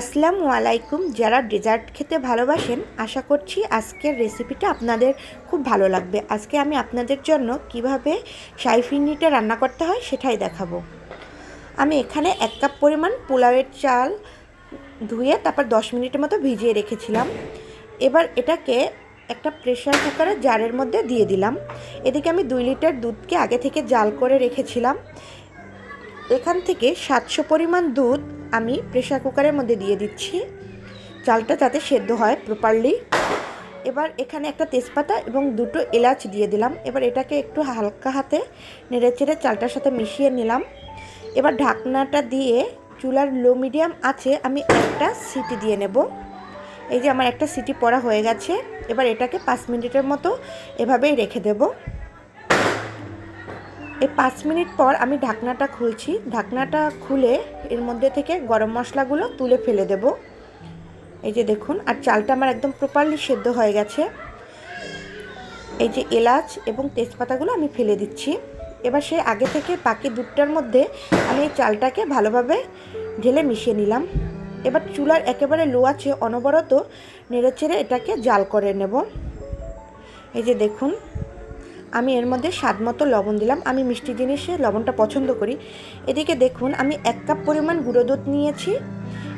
আসসালামু আলাইকুম। যারা ডেজার্ট খেতে ভালোবাসেন, আশা করছি আজকের রেসিপিটা আপনাদের খুব ভালো লাগবে। আজকে আমি আপনাদের জন্য কীভাবে সাইফিনিটা রান্না করতে হয় সেটাই দেখাবো। আমি এখানে এক কাপ পরিমাণ পোলাওয়ের চাল ধুয়ে তারপর দশ মিনিটের মতো ভিজিয়ে রেখেছিলাম। এবার এটাকে একটা প্রেশার কুকারের জারের মধ্যে দিয়ে দিলাম। এদিকে আমি দুই লিটার দুধকে আগে থেকে জাল করে রেখেছিলাম। এখান থেকে সাতশো পরিমাণ দুধ আমি প্রেশার কুকারের মধ্যে দিয়ে দিচ্ছি। চালটা যাতে সেদ্ধ হয় প্রপারলি এবার এখানে একটা তেজপাতা এবং দুটো এলাচ দিয়ে দিলাম। এবার এটাকে একটু হালকা হাতে নেড়ে চেড়ে চালটার সাথে মিশিয়ে নিলাম। এবার ঢাকনাটা দিয়ে চুলার লো মিডিয়াম আছে, আমি একটা সিটি দিয়ে নেব। এই যে আমার একটা সিটি পড়া হয়ে গেছে। এবার এটাকে পাঁচ মিনিটের মতো এভাবেই রেখে দেবো। এই পাঁচ মিনিট পর আমি ঢাকনাটা খুলছি। ঢাকনাটা খুলে এর মধ্যে থেকে গরম মশলাগুলো তুলে ফেলে দেব। এই যে দেখুন, আর চালটা আমার একদম প্রপারলি সেদ্ধ হয়ে গেছে। এই যে এলাচ এবং তেজপাতাগুলো আমি ফেলে দিচ্ছি। এবার সে আগে থেকে বাকি দুধটার মধ্যে আমি এই চালটাকে ভালোভাবে ঢেলে মিশিয়ে নিলাম। এবার চুলার একেবারে লো আছে, অনবরত নেড়েচেড়ে এটাকে জাল করে নেব। এই যে দেখুন আমি এর মধ্যে স্বাদ মতো লবণ দিলাম। আমি মিষ্টি জিনিসে লবণটা পছন্দ করি। এদিকে দেখুন, আমি এক কাপ পরিমাণ গুঁড়ো দুধ নিয়েছি।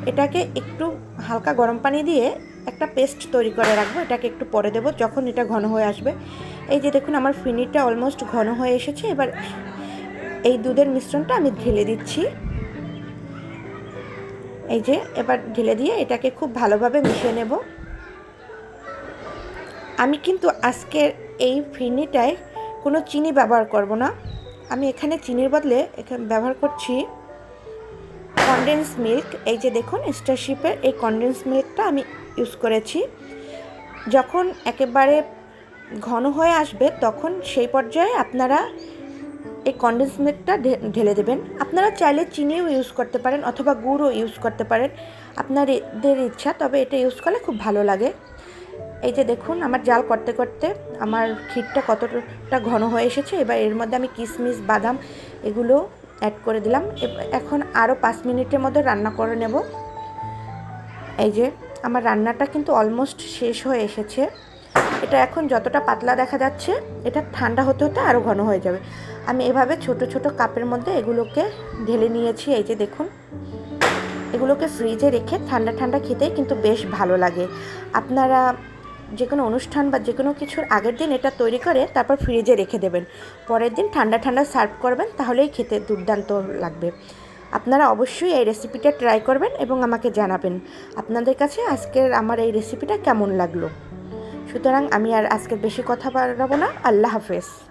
এটাকে একটু হালকা গরম পানি দিয়ে একটা পেস্ট তৈরি করে রাখব। এটাকে একটু পরে দেবো যখন এটা ঘন হয়ে আসবে। এই যে দেখুন, আমার ফিনিটা অলমোস্ট ঘন হয়ে এসেছে। এবার এই দুধের মিশ্রণটা আমি ঢেলে দিচ্ছি। এই যে, এবার ঢেলে দিয়ে এটাকে খুব ভালোভাবে মিশিয়ে নেব। আমি কিন্তু আজকের এই ফিরনিটায় কোনো চিনি ব্যবহার করব না। আমি এখানে চিনির বদলে এখানে ব্যবহার করছি কনডেন্স মিল্ক এই যে দেখুন স্টারশিপের এই কনডেন্স মিল্কটা আমি ইউজ করেছি। যখন একেবারে ঘন হয়ে আসবে, তখন সেই পর্যায়ে আপনারা এই কনডেন্স মিল্কটা ঢেলে দেবেন। আপনারা চাইলে চিনিও ইউজ করতে পারেন অথবা গুড়ও ইউজ করতে পারেন। আপনাদের ইচ্ছা, তবে এটা ইউজ করলে খুব ভালো লাগে। এই যে দেখুন, আমার জাল করতে করতে আমার ক্ষীরটা কতটা ঘন হয়ে এসেছে। এবার এর মধ্যে আমি কিশমিশ বাদাম এগুলো অ্যাড করে দিলাম। এখন আরও পাঁচ মিনিটের মধ্যে রান্না করে নেব। এই যে আমার রান্নাটা কিন্তু অলমোস্ট শেষ হয়ে এসেছে। এটা এখন যতটা পাতলা দেখা যাচ্ছে, এটা ঠান্ডা হতে হতে আরও ঘন হয়ে যাবে। আমি এভাবে ছোট ছোট কাপের মধ্যে এগুলোকে ঢেলে নিয়েছি। এই যে দেখুন, এগুলোকে ফ্রিজে রেখে ঠান্ডা ঠান্ডা খেতে কিন্তু বেশ ভালো লাগে। আপনারা যে কোনো অনুষ্ঠান বা যে কোনো কিছুর আগের দিন এটা তৈরি করে তারপর ফ্রিজে রেখে দেবেন। পরের দিন ঠান্ডা ঠান্ডা সার্ভ করবেন, তাহলেই খেতে দুর্দান্ত লাগবে। আপনারা অবশ্যই এই রেসিপিটা ট্রাই করবেন এবং আমাকে জানাবেন আপনাদের কাছে আজকের আমার এই রেসিপিটা কেমন লাগল। সুতরাং আমি আর আজকের বেশি কথা বাড়াবো না। আল্লাহ হাফেজ।